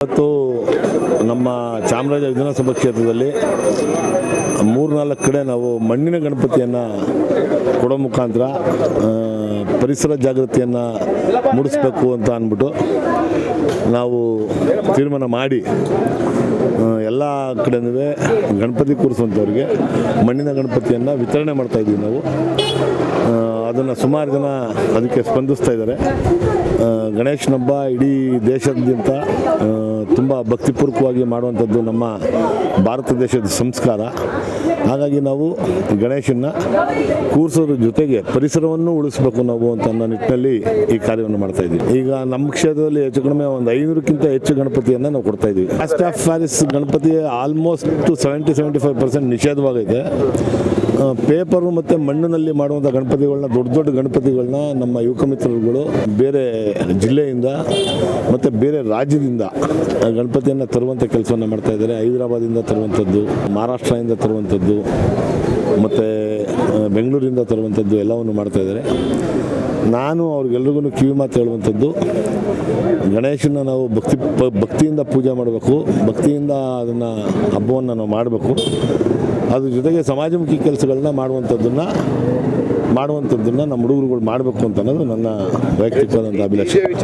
ಇವತ್ತು ನಮ್ಮ ಚಾಮರಾಜ ವಿಧಾನಸಭಾ ಕ್ಷೇತ್ರದಲ್ಲಿ ಮೂರ್ನಾಲ್ಕು ಕಡೆ ನಾವು ಮಣ್ಣಿನ ಗಣಪತಿಯನ್ನು ಕೊಡೋ ಮುಖಾಂತರ ಪರಿಸರ ಜಾಗೃತಿಯನ್ನು ಮೂಡಿಸ್ಬೇಕು ಅಂತ ಅಂದ್ಬಿಟ್ಟು ನಾವು ತೀರ್ಮಾನ ಮಾಡಿ ಎಲ್ಲ ಕಡೆನೂ ಗಣಪತಿ ಕೂರಿಸುವಂಥವ್ರಿಗೆ ಮಣ್ಣಿನ ಗಣಪತಿಯನ್ನು ವಿತರಣೆ ಮಾಡ್ತಾ ಇದ್ದೀವಿ ನಾವು. ಅದನ್ನು ಸುಮಾರು ಜನ ಅದಕ್ಕೆ ಸ್ಪಂದಿಸ್ತಾ ಇದ್ದಾರೆ. ಗಣೇಶನ ಹಬ್ಬ ಇಡೀ ದೇಶದಿಂದ ತುಂಬ ಭಕ್ತಿಪೂರ್ವಕವಾಗಿ ಮಾಡುವಂಥದ್ದು ನಮ್ಮ ಭಾರತ ದೇಶದ ಸಂಸ್ಕಾರ. ಹಾಗಾಗಿ ನಾವು ಗಣೇಶನ ಕೂರಿಸೋದ್ರ ಜೊತೆಗೆ ಪರಿಸರವನ್ನು ಉಳಿಸ್ಬೇಕು ನಾವು ಅಂತ ಅನ್ನೋ ನಿಟ್ಟಿನಲ್ಲಿ ಈ ಕಾರ್ಯವನ್ನು ಮಾಡ್ತಾ ಇದ್ದೀವಿ. ಈಗ ನಮ್ಮ ಕ್ಷೇತ್ರದಲ್ಲಿ ಹೆಚ್ಚು ಕಡಿಮೆ ಒಂದು ಐನೂರಕ್ಕಿಂತ ಹೆಚ್ಚು ಗಣಪತಿಯನ್ನು ನಾವು ಕೊಡ್ತಾ ಇದ್ದೀವಿ. Plaster of Paris Ganapati almost seventy seventy five percent ನಿಷೇಧವಾಗೈತೆ paper ಮತ್ತು ಮಣ್ಣಿನಲ್ಲಿ ಮಾಡುವಂಥ ಗಣಪತಿಗಳನ್ನ ದೊಡ್ಡ ದೊಡ್ಡ ಗಣಪತಿಗಳನ್ನ ನಮ್ಮ ಯುವಕ ಮಿತ್ರರುಗಳು ಬೇರೆ ಜಿಲ್ಲೆಯಿಂದ ಮತ್ತು ಬೇರೆ ರಾಜ್ಯದಿಂದ ಗಣಪತಿಯನ್ನು ತರುವಂಥ ಕೆಲಸವನ್ನು ಮಾಡ್ತಾ ಇದ್ದಾರೆ. ಹೈದರಾಬಾದಿಂದ ತರುವಂಥದ್ದು ಮಹಾರಾಷ್ಟ್ರದಿಂದ ತರುವಂಥದ್ದು ಮತ್ತು ಬೆಂಗಳೂರಿಂದ ತರುವಂಥದ್ದು ಎಲ್ಲವನ್ನು ಮಾಡ್ತಾ ಇದ್ದಾರೆ. ನಾನು ಅವ್ರಿಗೆಲ್ರಿಗೂ ಕಿವಿ ಮಾತು ಹೇಳುವಂಥದ್ದು ಗಣೇಶನ ನಾವು ಭಕ್ತಿ, ಭಕ್ತಿಯಿಂದ ಪೂಜೆ ಮಾಡಬೇಕು, ಭಕ್ತಿಯಿಂದ ಅದನ್ನು ಹಬ್ಬವನ್ನು ನಾವು ಮಾಡಬೇಕು. ಅದ್ರ ಜೊತೆಗೆ ಸಮಾಜಮುಖಿ ಕೆಲಸಗಳನ್ನ ಮಾಡುವಂಥದ್ದನ್ನು ಮಾಡುವಂಥದ್ದನ್ನು ನಮ್ಮ ಹುಡುಗರುಗಳು ಮಾಡಬೇಕು ಅಂತ ಅನ್ನೋದು ನನ್ನ ವೈಯಕ್ತಿಕವಾದಂಥ ಅಭಿಲಾಷೆ